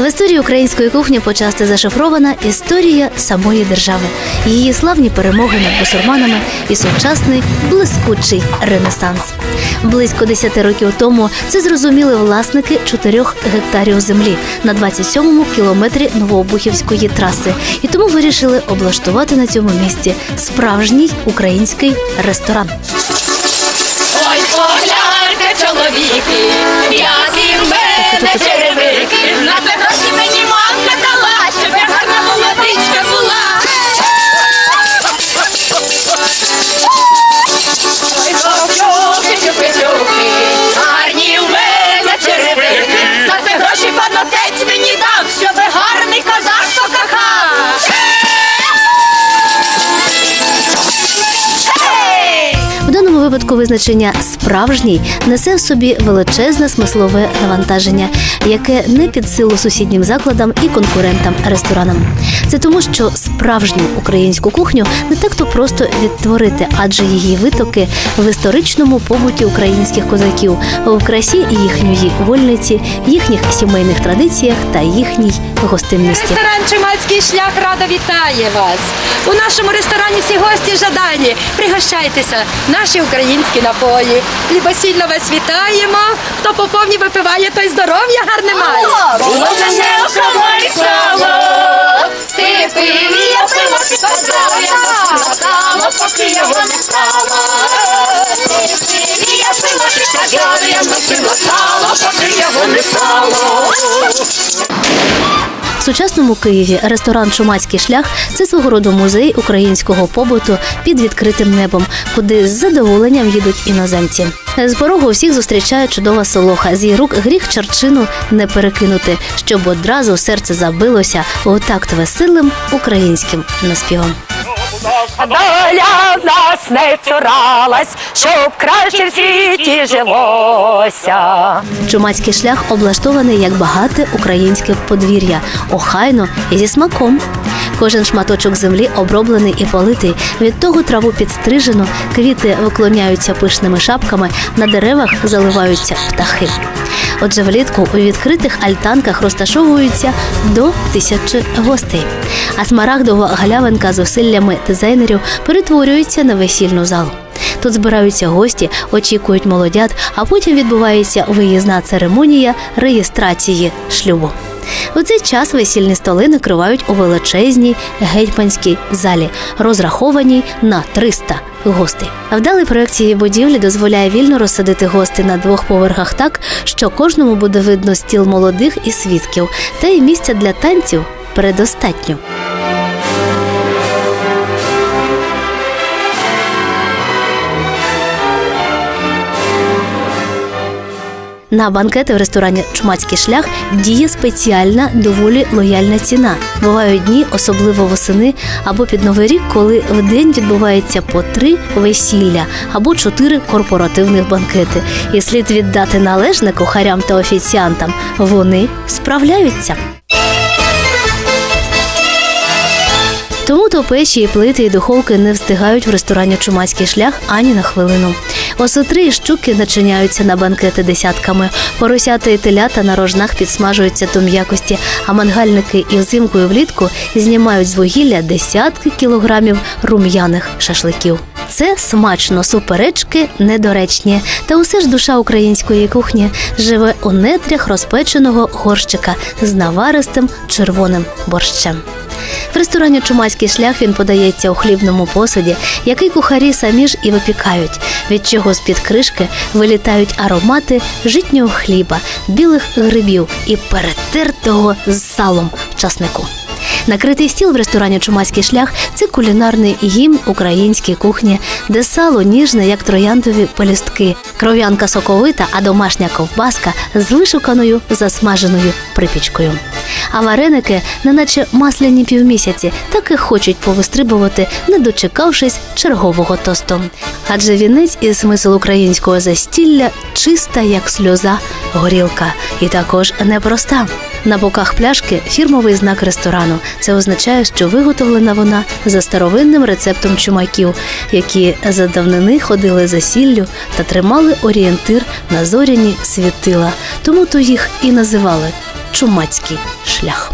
В історії української кухні почасти зашифрована історія самої держави, її славні перемоги над бусурманами і сучасний блискучий ренесанс. Близько 10 років тому це зрозуміли власники 4 гектарів землі на 27-му кілометрі Новообухівської траси, і тому вирішили облаштувати на цьому місці справжній український ресторан. Ой, погляньте, чоловіки, які в мене визначення справжній несе в собі величезне смислове навантаження, яке не під силу сусіднім закладам і конкурентам ресторанам. Це тому, що справжню українську кухню не так то просто відтворити, адже її витоки в історичному побуті українських козаків, в красі їхньої вольниці, їхніх сімейних традиціях та їхній гостинності. Ресторан Чумацький шлях радо вітає вас. У нашому ресторані всі гості жадані. Пригощайтеся, наші українські напої. Любосільно вас вітаємо. Хто по повні випиває, той здоров'я гарне має. Сало, ти пив, і я пиво підказав, я поки його не стало. І я пиво підказав, я носила сало, поки його не стало. В сучасному Києві ресторан Чумацький шлях це свого роду музей українського побуту під відкритим небом, куди з задоволенням їдуть іноземці. З порогу всіх зустрічає чудова солоха. З її рук гріх чарчину не перекинути, щоб одразу серце забилося у такт веселим українським наспівом. Доля в нас не цуралась, щоб краще в світі жилося. Чумацький шлях облаштований як багате українське подвір'я, охайно і зі смаком. Кожен шматочок землі оброблений і политий. Від того траву підстрижено, квіти виклоняються пишними шапками, на деревах заливаються птахи. Отже, влітку у відкритих альтанках розташовуються до тисячі гостей. А смарагдова галявинка з усиллями дизайнерів перетворюється на весільну залу. Тут збираються гості, очікують молодят, а потім відбувається виїзна церемонія реєстрації шлюбу. У цей час весільні столи накривають у величезній гетьманській залі, розрахованій на 300 гостей. А вдалий проект цієї будівлі дозволяє вільно розсадити гостей на двох поверхах так, що кожному буде видно стіл молодих і свідків, та й місця для танців предостатньо. На банкети в ресторані Чумацький шлях діє спеціальна доволі лояльна ціна. Бувають дні, особливо восени або під новий рік, коли в день відбувається по три весілля або чотири корпоративних банкети. І слід віддати належне кухарям та офіціантам. Вони справляються. Тому то печі, і плити, і духовки не встигають в ресторані Чумацький шлях ані на хвилину. Осетри і щуки начиняються на банкети десятками. Поросята і телята на рожнах підсмажуються до м'якості, а мангальники і взимку і влітку знімають з вугілля десятки кілограмів рум'яних шашликів. Це смачно, суперечки недоречні. Та усе ж душа української кухні живе у нетрях розпеченого горщика з наваристим червоним борщем. В ресторані Чумацький шлях він подається у хлібному посуді, який кухарі самі ж і випікають, від чого з-під кришки вилітають аромати житнього хліба, білих грибів і перетертого з салом часнику. Накритий стіл в ресторані Чумацький шлях це кулінарний гімн українській кухні, де сало ніжне, як трояндові полістки, кров'янка соковита, а домашня ковбаска з вишуканою засмаженою припічкою. А вареники, неначе масляні півмісяці, так і хочуть повистрибувати, не дочекавшись чергового тосту. Адже вінець і смисл українського застілля чиста, як сльоза, горілка, і також непроста. На боках пляшки фірмовий знак ресторану. Це означає, що виготовлена вона за старовинним рецептом чумаків, які за давнини ходили за сіллю та тримали орієнтир на зоряні світила. Тому то їх і називали чумацький шлях.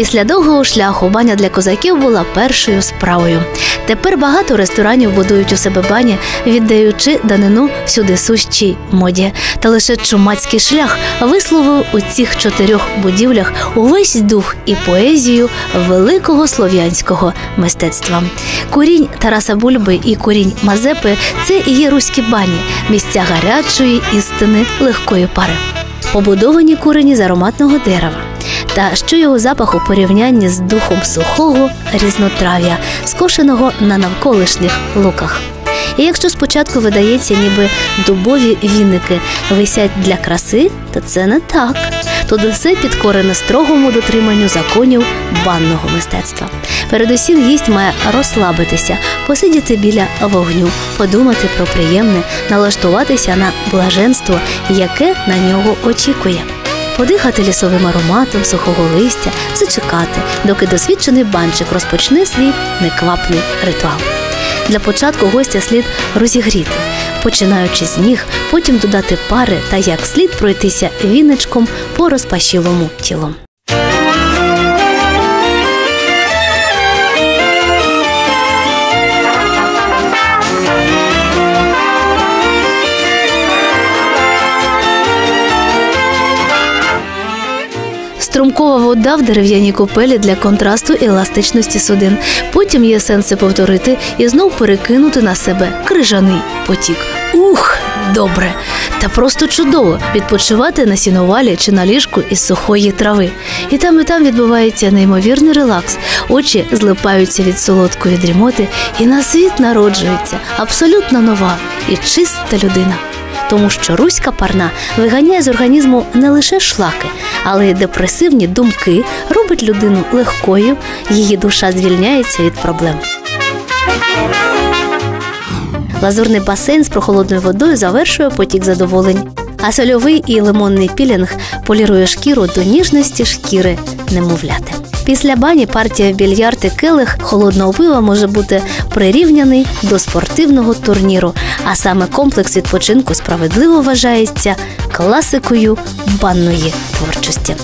Після довгого шляху баня для козаків була першою справою. Тепер багато ресторанів будують у себе бані, віддаючи данину всюди сущій моді. Та лише чумацький шлях висловив у цих чотирьох будівлях увесь дух і поезію великого слов'янського мистецтва. Курінь Тараса Бульби і курінь Мазепи це і є руські бані, місця гарячої істини легкої пари. Побудовані курені з ароматного дерева. Та що його запах у порівнянні з духом сухого різнотрав'я, скошеного на навколишніх луках. І якщо спочатку видається, ніби дубові віники висять для краси, то це не так. Тут все підкорене строгому дотриманню законів банного мистецтва. Передусім гість має розслабитися, посидіти біля вогню, подумати про приємне, налаштуватися на блаженство, яке на нього очікує. Подихати лісовим ароматом сухого листя, зачекати, доки досвідчений банчик розпочне свій неквапний ритуал. Для початку гостя слід розігріти, починаючи з ніг, потім додати пари та як слід пройтися віничком по розпашілому тілу. Струмкова вода в дерев'яній купелі для контрасту і еластичності судин. Потім є сенс повторити і знов перекинути на себе крижаний потік. Ух, добре! Та просто чудово відпочивати на сіновалі чи на ліжку із сухої трави. І там, і там відбувається неймовірний релакс. Очі злипаються від солодкої дрімоти, і на світ народжується абсолютно нова і чиста людина тому що руська парна виганяє з організму не лише шлаки, але й депресивні думки, робить людину легкою, її душа звільняється від проблем. Лазурний басейн з прохолодною водою завершує потік задоволень, а сольовий і лимонний пілінг полірує шкіру до ніжності шкіри немовляти. Після бані партія в більярд і келих холодного пива може бути прирівняний до спортивного турніру, а саме комплекс відпочинку справедливо вважається класикою банної творчості.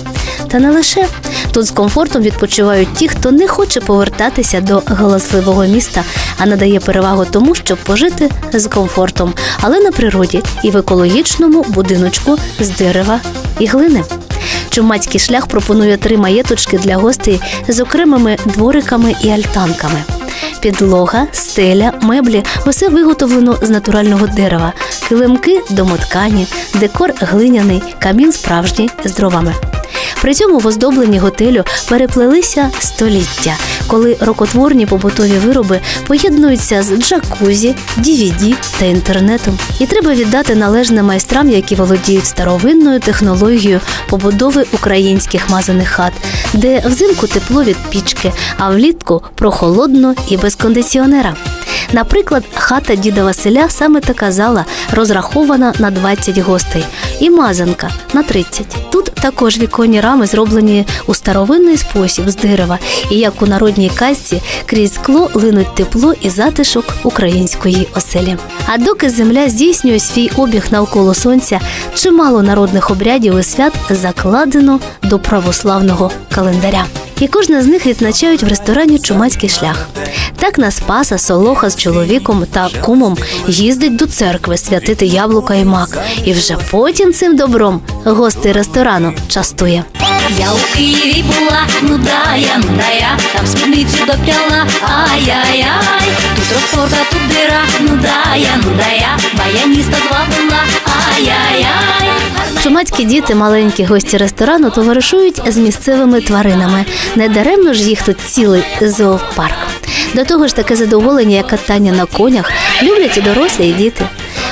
Та не лише тут з комфортом відпочивають ті, хто не хоче повертатися до галасливого міста, а надає перевагу тому, щоб пожити з комфортом, але на природі і в екологічному будиночку з дерева і глини. Чумацький шлях пропонує три маєточки для гостей з окремими двориками і альтанками. Підлога, стеля, меблі усе виготовлено з натурального дерева, килимки домоткані, декор глиняний, камін справжній з дровами. При цьому в оздобленні готелю переплелися століття, коли рокотворні побутові вироби поєднуються з джакузі, DVD та інтернетом. І треба віддати належне майстрам, які володіють старовинною технологією побудови українських мазаних хат, де взимку тепло від пічки, а влітку прохолодно і без кондиціонера. Наприклад, хата діда Василя саме така зала розрахована на 20 гостей, і мазанка на 30. Також віконні рами зроблені у старовинний спосіб з дерева, і як у народній казці крізь скло линуть тепло і затишок української оселі. А доки земля здійснює свій обіг навколо сонця, чимало народних обрядів і свят закладено до православного календаря і кожна з них відзначають в ресторані Чумацький шлях. Так на Спаса Солоха з чоловіком та кумом їздить до церкви святити яблука і мак, і вже потім цим добром гостей ресторану частує. Я у Києві була, ну да я, ну да я, там спідницю доп'яла, ай-яй-яй, тут розпорта, тут дира, ну да я, ну да я, баяніста звабила, ай-яй-яй. Чумацькі діти, маленькі гості ресторану, товаришують з місцевими тваринами. Недаремно ж їх тут цілий зоопарк. До того ж, таке задоволення, як катання на конях, люблять і дорослі, і діти.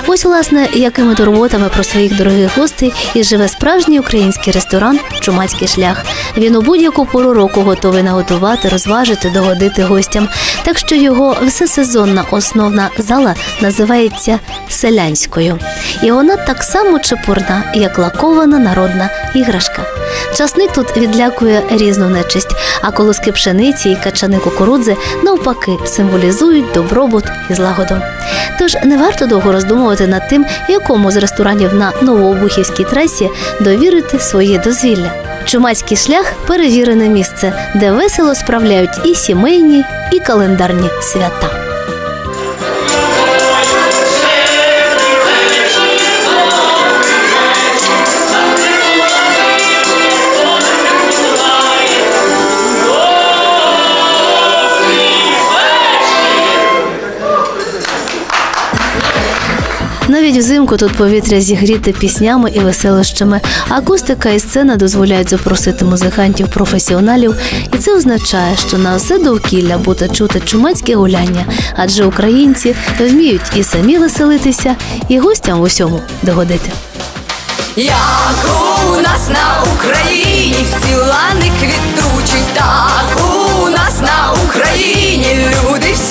Ось, власне, якими турботами про своїх дорогих гостей і живе справжній український ресторан чумацький шлях. Він у будь-яку пору року готовий наготувати, розважити, догодити гостям. Так що його всесезонна основна зала називається селянською. І вона так само чепурна, як лакована народна іграшка. Часник тут відлякує різну нечисть, а колоски пшениці і качани кукурудзи навпаки символізують добробут і злагоду. Тож не варто довго роздумувати над тим, якому з ресторанів на Новообухівській трасі довірити своє дозвілля. Чумацький шлях перевірене місце, де весело справляють і сімейні, і календарні свята. Навіть взимку тут повітря зігріте піснями і веселищами. Акустика і сцена дозволяють запросити музикантів професіоналів, і це означає, що на все довкілля буде чути чумацьке гуляння, адже українці вміють і самі веселитися, і гостям в усьому догодити. Як у нас на Україні всі лани квітучі, так у нас на Україні люди всі